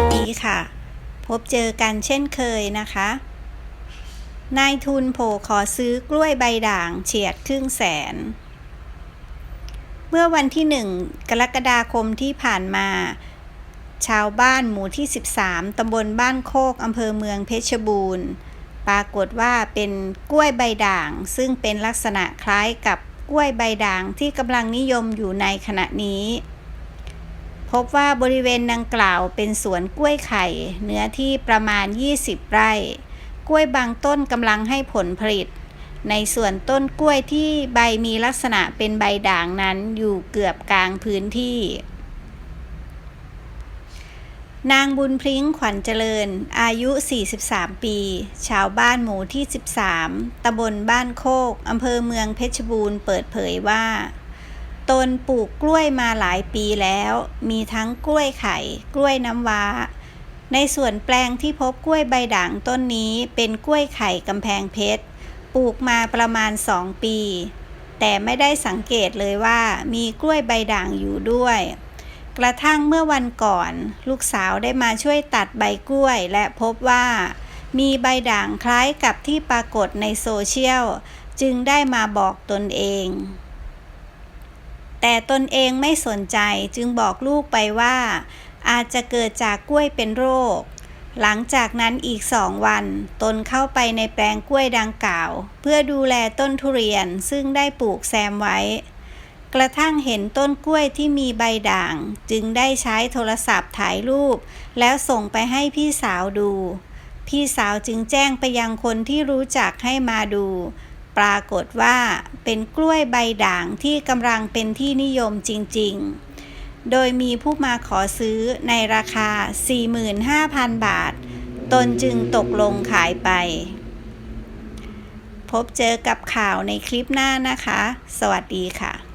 วัสดีค่ะ พบเจอกันเช่นเคยนะคะ นายทุนโผขอซื้อกล้วยใบด่างเฉียดครึ่งแสน เมื่อวันที่หนึ่งกรกฎาคมที่ผ่านมา ชาวบ้านหมู่ที่ 13 ตำบลบ้านโคกอำเภอเมืองเพชรบูรณ์ ปรากฏว่าเป็นกล้วยใบด่าง ซึ่งเป็นลักษณะคล้ายกับกล้วยใบด่างที่กำลังนิยมอยู่ในขณะนี้ พบว่าบริเวณดังกล่าวเป็นสวนกล้วยไข่ เนื้อที่ประมาณ 20 ไร่ กล้วยบางต้นกำลังให้ผลผลิต ในส่วนต้นกล้วยที่ใบมีลักษณะเป็นใบด่างนั้นอยู่เกือบกลางพื้นที่ นางบุญพริ้งขวัญเจริญ อายุ 43 ปี ชาวบ้านหมู่ที่ 13 ตำบลบ้านโคก อำเภอเมืองเพชรบูรณ์เปิดเผยว่า ตนปลูกกล้วยมาหลายปีแล้ว มีทั้งกล้วยไข่ กล้วยน้ำว้า ในส่วนแปลงที่พบกล้วยใบด่างต้นนี้เป็นกล้วยไข่กำแพงเพชร ปลูกมาประมาณ2ปี แต่ไม่ได้สังเกตเลยว่ามีกล้วยใบด่างอยู่ด้วย กระทั่งเมื่อวันก่อน ลูกสาวได้มาช่วยตัดใบกล้วยและพบว่า มีใบด่างคล้ายกับที่ปรากฏในโซเชียล จึงได้มาบอกตนเอง แต่ตนเองไม่สนใจจึงบอกลูกไปว่า อาจจะเกิดจากกล้วยเป็นโรค หลังจากนั้นอีกสองวัน ตนเข้าไปในแปลงกล้วยดังกล่าว เพื่อดูแลต้นทุเรียนซึ่งได้ปลูกแซมไว้ กระทั่งเห็นต้นกล้วยที่มีใบด่าง จึงได้ใช้โทรศัพท์ถ่ายรูป แล้วส่งไปให้พี่สาวดู พี่สาวจึงแจ้งไปยังคนที่รู้จักให้มาดู ปรากฏว่าเป็นกล้วยใบด่างที่กำลังเป็นที่นิยมจริง ๆ โดยมีผู้มาขอซื้อในราคา 45,000 บาท ตนจึงตกลงขายไป พบเจอกับข่าวในคลิปหน้านะคะ สวัสดีค่ะ